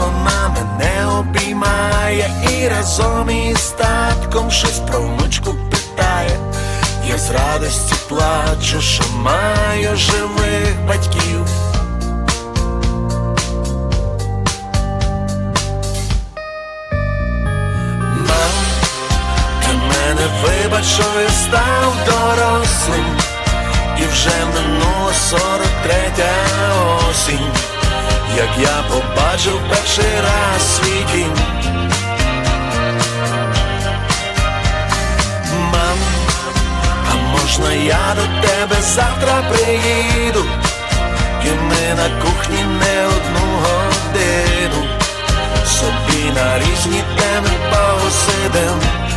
Вона мене обіймає і разом із татком щось про внучку питає, я з радості плачу, що маю живих батьків. Мам, мене вибач, що я став дорослим, і вже минула сорок третя осінь, як я побачив перший раз свій дім. Мам, а можна я до тебе завтра приїду, і ми на кухні не одну годину собі на різні теми посидим.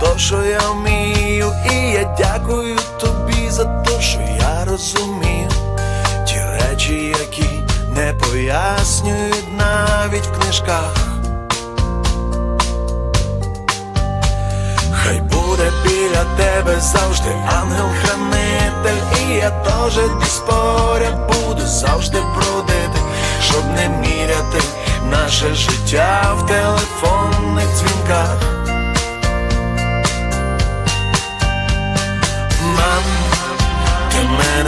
Те, що я вмію, і я дякую тобі за те, що я розумію ті речі, які не пояснюють навіть в книжках. Хай буде біля тебе завжди ангел-хранитель, і я теж десь поряд буду завжди бродити, щоб не міряти наше життя в телефонних